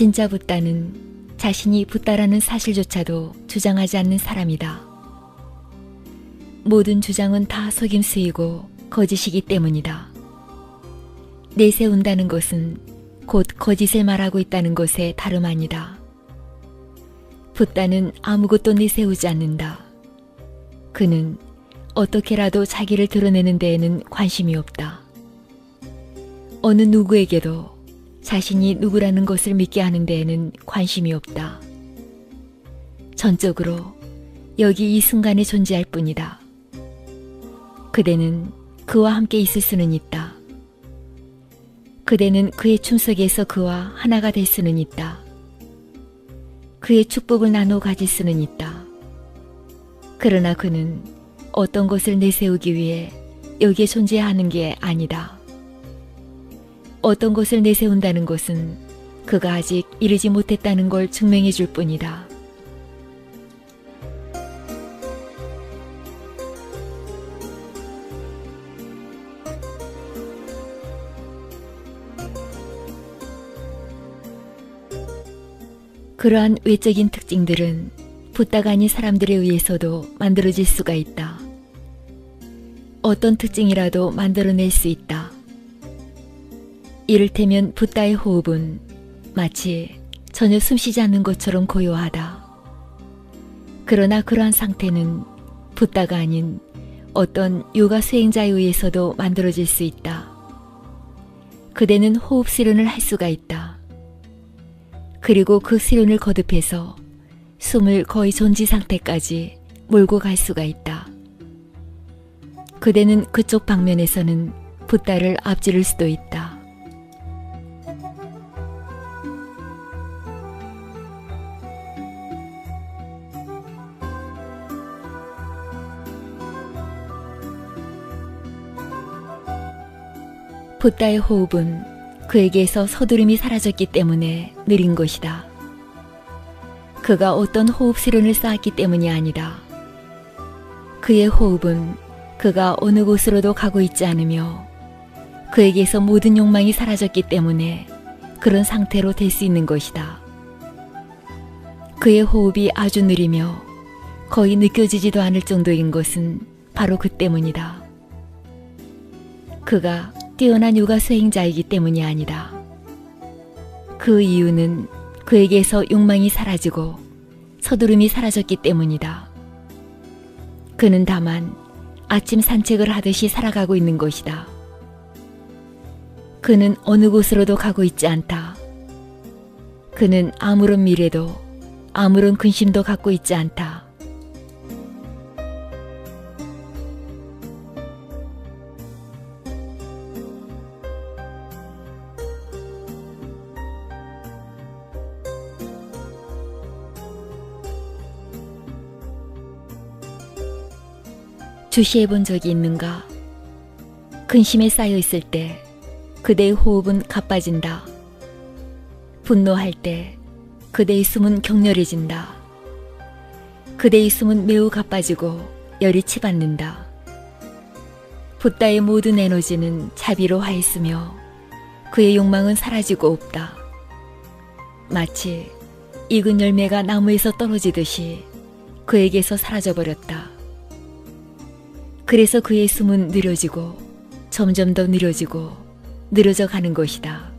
진짜 붓다는 자신이 붓다라는 사실조차도 주장하지 않는 사람이다. 모든 주장은 다 속임수이고 거짓이기 때문이다. 내세운다는 것은 곧 거짓을 말하고 있다는 것에 다름 아니다. 붓다는 아무것도 내세우지 않는다. 그는 어떻게라도 자기를 드러내는 데에는 관심이 없다. 어느 누구에게도 자신이 누구라는 것을 믿게 하는 데에는 관심이 없다. 전적으로 여기 이 순간에 존재할 뿐이다. 그대는 그와 함께 있을 수는 있다. 그대는 그의 춤 속에서 그와 하나가 될 수는 있다. 그의 축복을 나눠 가질 수는 있다. 그러나 그는 어떤 것을 내세우기 위해 여기에 존재하는 게 아니다. 어떤 것을 내세운다는 것은 그가 아직 이르지 못했다는 걸 증명해 줄 뿐이다. 그러한 외적인 특징들은 붓다가 아닌 사람들에 의해서도 만들어질 수가 있다. 어떤 특징이라도 만들어낼 수 있다. 이를테면 붓다의 호흡은 마치 전혀 숨쉬지 않는 것처럼 고요하다. 그러나 그러한 상태는 붓다가 아닌 어떤 요가 수행자에 의해서도 만들어질 수 있다. 그대는 호흡 수련을 할 수가 있다. 그리고 그 수련을 거듭해서 숨을 거의 존지 상태까지 몰고 갈 수가 있다. 그대는 그쪽 방면에서는 붓다를 앞지를 수도 있다. 붓다의 호흡은 그에게서 서두름이 사라졌기 때문에 느린 것이다. 그가 어떤 호흡 수련을 쌓았기 때문이 아니다. 그의 호흡은 그가 어느 곳으로도 가고 있지 않으며 그에게서 모든 욕망이 사라졌기 때문에 그런 상태로 될 수 있는 것이다. 그의 호흡이 아주 느리며 거의 느껴지지도 않을 정도인 것은 바로 그 때문이다. 그가 뛰어난 요가 수행자이기 때문이 아니다. 그 이유는 그에게서 욕망이 사라지고 서두름이 사라졌기 때문이다. 그는 다만 아침 산책을 하듯이 살아가고 있는 것이다. 그는 어느 곳으로도 가고 있지 않다. 그는 아무런 미래도 아무런 근심도 갖고 있지 않다. 주시해 본 적이 있는가? 근심에 쌓여 있을 때 그대의 호흡은 가빠진다. 분노할 때 그대의 숨은 격렬해진다. 그대의 숨은 매우 가빠지고 열이 치받는다. 붓다의 모든 에너지는 자비로 화했으며 그의 욕망은 사라지고 없다. 마치 익은 열매가 나무에서 떨어지듯이 그에게서 사라져버렸다. 그래서 그의 숨은 느려지고 점점 더 느려지고 느려져 가는 것이다.